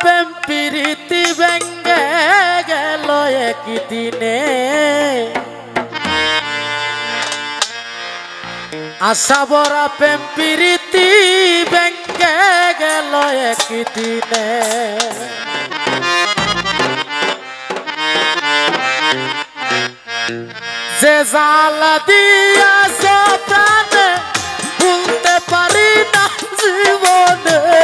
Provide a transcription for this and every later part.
প্রেম প্রীতি ব্যঙ্গে গেল একদিনে। আশা বরা প্রেম প্রীতি ব্যঙ্গে গেল একদিনে। যে জাল দিয়া সে সপ্রাণে ভুলতে পারি না জীবনে।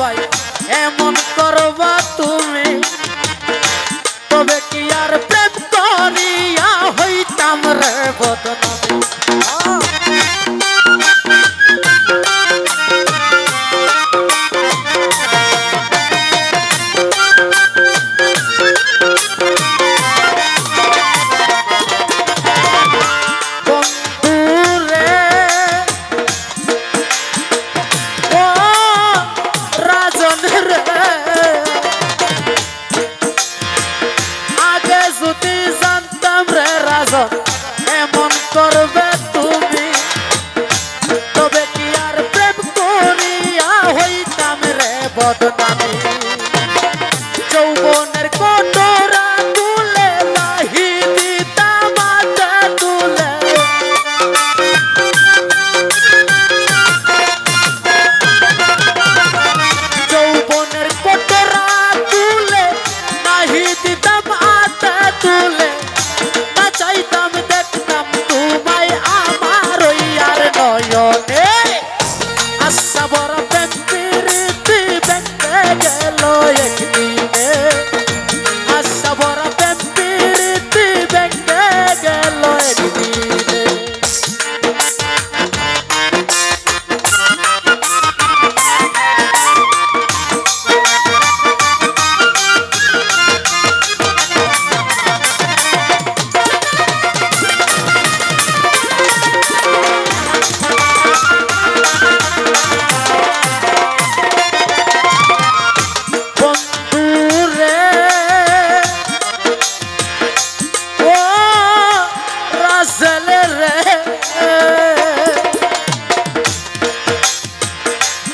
সবাই এমন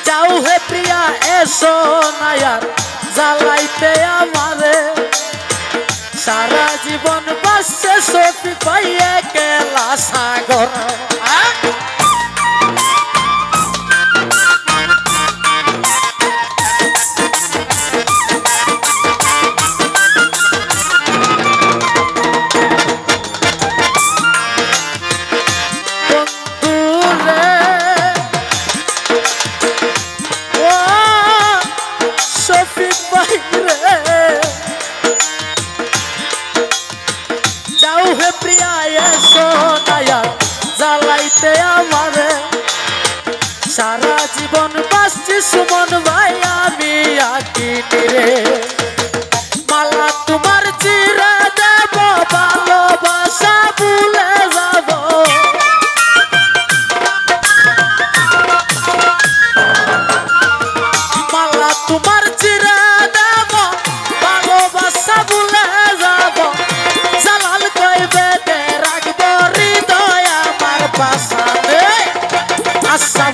যাও হে প্রিয়া এসো নায়ার জ্বালাইতে আমারে সারা জীবন বাসছে সফি পাইয়ে কেলা সাগর সুমন ভাই, আমি আঁকি রে। মালা তোমার চিরা দেব, ভালোবাসা ভুলে যাব। মালা তোমার চিরা দেব, ভালোবাসা ভুলে যাব। জালাল কইবে রাখব হৃদয় আমার পাশাতে আশা